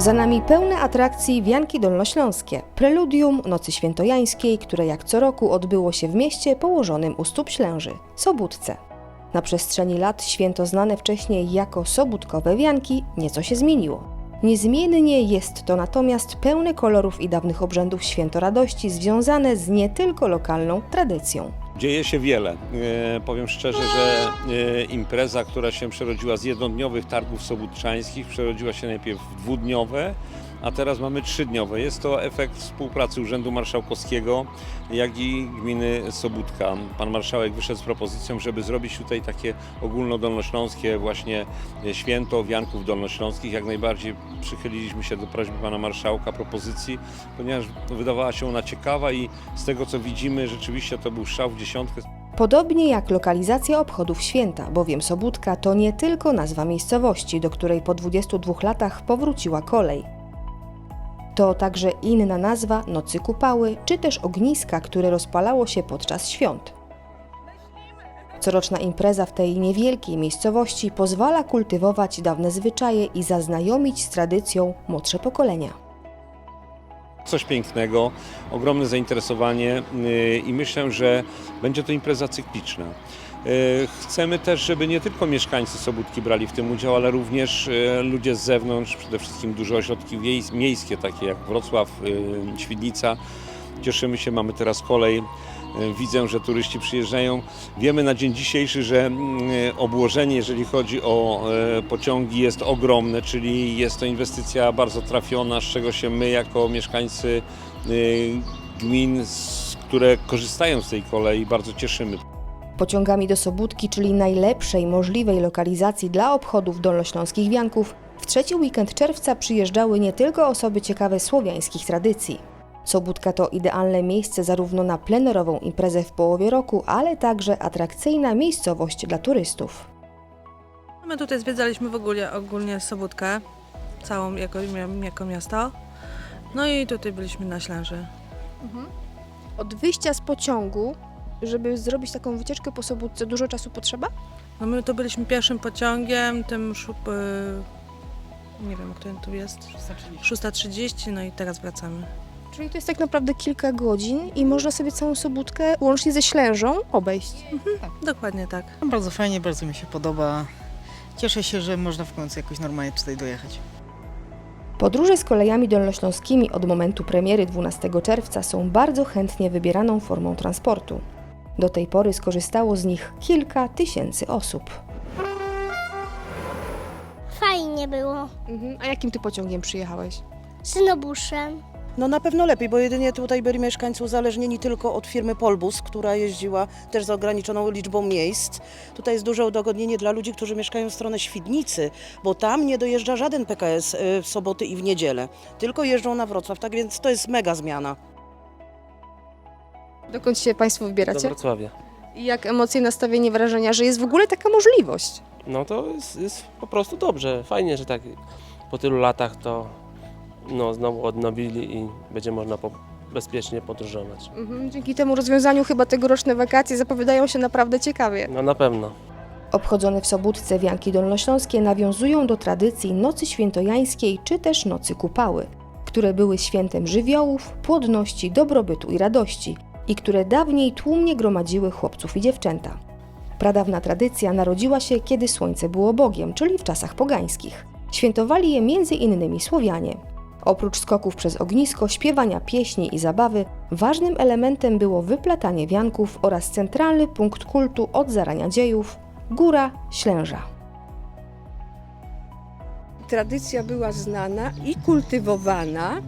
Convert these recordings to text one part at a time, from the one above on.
Za nami pełne atrakcji wianki dolnośląskie, preludium Nocy Świętojańskiej, które jak co roku odbyło się w mieście położonym u stóp Ślęży, Sobótce. Na przestrzeni lat święto znane wcześniej jako sobótkowe wianki nieco się zmieniło. Niezmiennie jest to natomiast pełne kolorów i dawnych obrzędów święto radości związane z nie tylko lokalną tradycją. Dzieje się wiele. E, powiem szczerze, że e, impreza, która się przerodziła z jednodniowych targów sobótczańskich, przerodziła się najpierw w dwudniowe, a teraz mamy trzydniowe. Jest to efekt współpracy Urzędu Marszałkowskiego, jak i gminy Sobótka. Pan marszałek wyszedł z propozycją, żeby zrobić tutaj takie ogólnodolnośląskie właśnie święto wianków dolnośląskich. Jak najbardziej przychyliliśmy się do prośby pana marszałka, propozycji, ponieważ wydawała się ona ciekawa i z tego co widzimy, rzeczywiście to był strzał w dziesiątkę. Podobnie jak lokalizacja obchodów święta, bowiem Sobótka to nie tylko nazwa miejscowości, do której po 22 latach powróciła kolej. To także inna nazwa Nocy Kupały, czy też ogniska, które rozpalało się podczas świąt. Coroczna impreza w tej niewielkiej miejscowości pozwala kultywować dawne zwyczaje i zaznajomić z tradycją młodsze pokolenia. Coś pięknego, ogromne zainteresowanie yy, i myślę, że będzie to impreza cykliczna. Yy, Chcemy też, żeby nie tylko mieszkańcy Sobótki brali w tym udział, ale również yy, ludzie z zewnątrz, przede wszystkim duże ośrodki miejskie, takie jak Wrocław, yy, Świdnica. Cieszymy się, mamy teraz kolej. Widzę, że turyści przyjeżdżają. Wiemy na dzień dzisiejszy, że mm, obłożenie, jeżeli chodzi o e, pociągi, jest ogromne, czyli jest to inwestycja bardzo trafiona, z czego się my, jako mieszkańcy gmin, które korzystają z tej kolei, bardzo cieszymy. Pociągami do Sobótki, czyli najlepszej możliwej lokalizacji dla obchodów dolnośląskich wianków, w trzeci weekend czerwca przyjeżdżały nie tylko osoby ciekawe słowiańskich tradycji. Sobótka to idealne miejsce zarówno na plenerową imprezę w połowie roku, ale także atrakcyjna miejscowość dla turystów. My tutaj zwiedzaliśmy w ogóle ogólnie Sobótkę, całą jako, jako miasto. No i tutaj byliśmy na Ślęży. Od wyjścia z pociągu, żeby zrobić taką wycieczkę po Sobótce, dużo czasu potrzeba? No my tu byliśmy pierwszym pociągiem, tym szup, y, nie wiem, który tu jest, 6.30, no i teraz wracamy. Czyli to jest tak naprawdę kilka godzin i można sobie całą Sobótkę, łącznie ze Ślężą, obejść. Dokładnie tak. Bardzo fajnie, bardzo mi się podoba. Cieszę się, że można w końcu jakoś normalnie tutaj dojechać. Podróże z kolejami dolnośląskimi od momentu premiery 12 czerwca są bardzo chętnie wybieraną formą transportu. Do tej pory skorzystało z nich kilka tysięcy osób. Fajnie było. Mhm. A jakim ty pociągiem przyjechałeś? Synobuszem. No na pewno lepiej, bo jedynie tutaj byli mieszkańcy uzależnieni tylko od firmy Polbus, która jeździła też z ograniczoną liczbą miejsc. Tutaj jest duże udogodnienie dla ludzi, którzy mieszkają w stronę Świdnicy, bo tam nie dojeżdża żaden PKS y, w soboty i w niedzielę, tylko jeżdżą na Wrocław, tak więc to jest mega zmiana. Dokąd się Państwo Do wybieracie? Wrocławia. I jak emocje, nastawienie, wrażenia, że jest w ogóle taka możliwość? No to jest, jest po prostu dobrze. Fajnie, że tak po tylu latach to no, znowu odnowili i będzie można po, bezpiecznie podróżować. Mhm. Dzięki temu rozwiązaniu chyba tegoroczne wakacje zapowiadają się naprawdę ciekawie. No na pewno. Obchodzone w Sobótce wianki dolnośląskie nawiązują do tradycji Nocy Świętojańskiej czy też Nocy Kupały, które były świętem żywiołów, płodności, dobrobytu i radości i które dawniej tłumnie gromadziły chłopców i dziewczęta. Pradawna tradycja narodziła się, kiedy słońce było Bogiem, czyli w czasach pogańskich. Świętowali je między innymi Słowianie. Oprócz skoków przez ognisko, śpiewania pieśni i zabawy, ważnym elementem było wyplatanie wianków oraz centralny punkt kultu od zarania dziejów Góra Ślęża. tradycja była znana i kultywowana,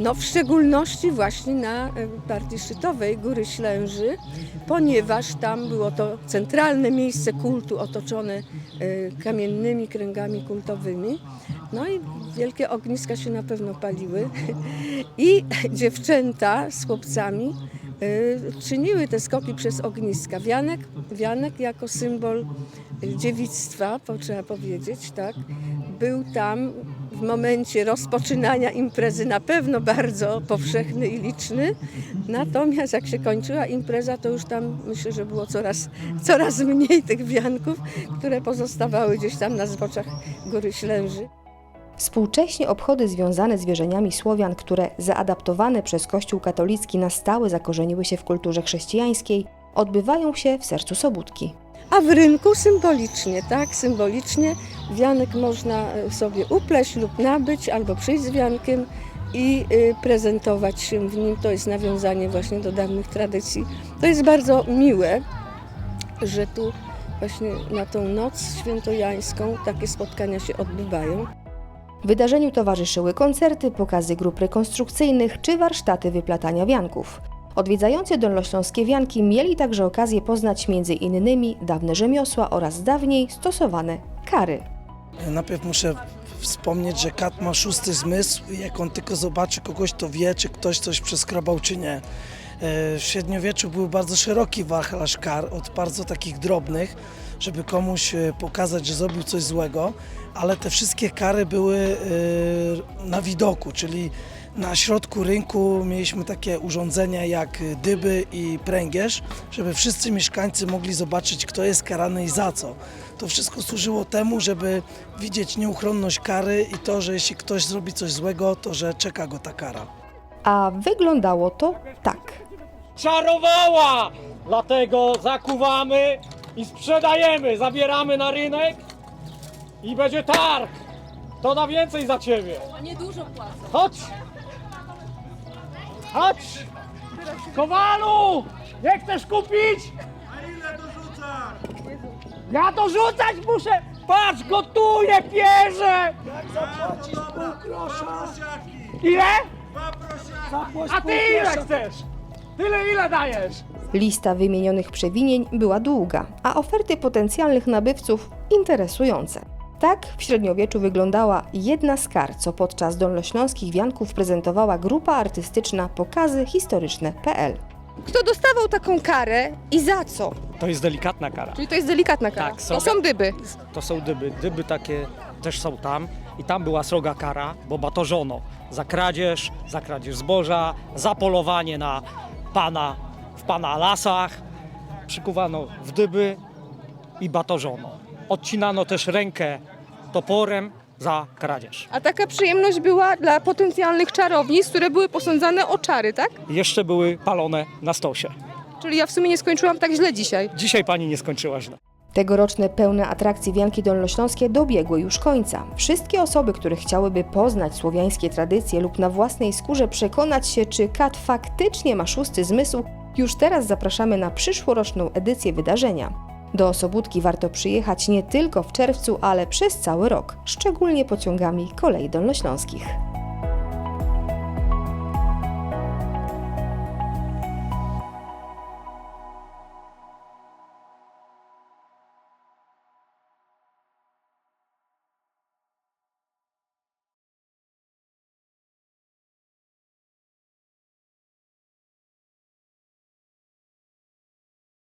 no w szczególności właśnie na e, bardziej szczytowej Góry Ślęży, ponieważ tam było to centralne miejsce kultu otoczone e, kamiennymi kręgami kultowymi. No i wielkie ogniska się na pewno paliły i dziewczęta z chłopcami e, czyniły te skoki przez ogniska. Wianek, wianek jako symbol e, dziewictwa, trzeba powiedzieć, tak, był tam w momencie rozpoczynania imprezy na pewno bardzo powszechny i liczny. Natomiast jak się kończyła impreza, to już tam myślę, że było coraz, coraz mniej tych wianków, które pozostawały gdzieś tam na zboczach Góry Ślęży. Współcześnie obchody związane z wierzeniami Słowian, które zaadaptowane przez Kościół katolicki na stałe zakorzeniły się w kulturze chrześcijańskiej, odbywają się w sercu Sobótki. A w rynku symbolicznie, tak, symbolicznie wianek można e, sobie upleść lub nabyć, albo przyjść z wiankiem i y, prezentować się w nim. To jest nawiązanie właśnie do dawnych tradycji. To jest bardzo miłe, że tu właśnie na tą noc świętojańską takie spotkania się odbywają. Wydarzeniu towarzyszyły koncerty, pokazy grup rekonstrukcyjnych czy warsztaty wyplatania wianków. Odwiedzający dolnośląskie wianki mieli także okazję poznać innymi dawne rzemiosła oraz dawniej stosowane kary. Najpierw muszę wspomnieć, że kat ma szósty zmysł i jak on tylko zobaczy kogoś, to wie, czy ktoś coś przeskrobał, czy nie. E, W średniowieczu był bardzo szeroki wachlarz kar, od bardzo takich drobnych, żeby komuś e, pokazać, że zrobił coś złego, ale te wszystkie kary były e, na widoku, czyli na środku rynku mieliśmy takie urządzenia jak dyby i pręgierz, żeby wszyscy mieszkańcy mogli zobaczyć, kto jest karany i za co. To wszystko służyło temu, żeby widzieć nieuchronność kary i to, że jeśli ktoś zrobi coś złego, to że czeka go ta kara. A wyglądało to tak. czarowała! Dlatego zakuwamy i sprzedajemy, zabieramy na rynek i będzie targ. To na więcej za ciebie. A nie dużo płacą. Chodź! Chodź! Kowalu! Nie chcesz kupić? A ile dorzucasz? Ja dorzucać muszę! Patrz, gotuję, pierze! Jak zapłacisz pół grosza? Ile? A ty ile chcesz? Tyle ile dajesz? Lista wymienionych przewinień była długa, a oferty potencjalnych nabywców interesujące. Tak w średniowieczu wyglądała jedna z kar, co podczas dolnośląskich wianków prezentowała grupa artystyczna Pokazy Historyczne.pl. Kto dostawał taką karę i za co? To jest delikatna kara. Czyli to jest delikatna kara. Tak, to są dyby. To są dyby. Dyby takie też są tam. I tam była sroga kara, bo batorzono za kradzież, za kradzież zboża, za polowanie na pana w pana lasach. Przykuwano w dyby i batorzono. Odcinano też rękę toporem za kradzież. A taka przyjemność była dla potencjalnych czarownic, które były posądzane o czary, tak? Jeszcze były palone na stosie. Czyli ja w sumie nie skończyłam tak źle dzisiaj. Dzisiaj pani nie skończyła źle. Tegoroczne pełne atrakcji Wianki Dolnośląskie dobiegły już końca. Wszystkie osoby, które chciałyby poznać słowiańskie tradycje lub na własnej skórze przekonać się, czy kat faktycznie ma szósty zmysł, już teraz zapraszamy na przyszłoroczną edycję wydarzenia. Do Sobótki warto przyjechać nie tylko w czerwcu, ale przez cały rok, szczególnie pociągami kolei dolnośląskich.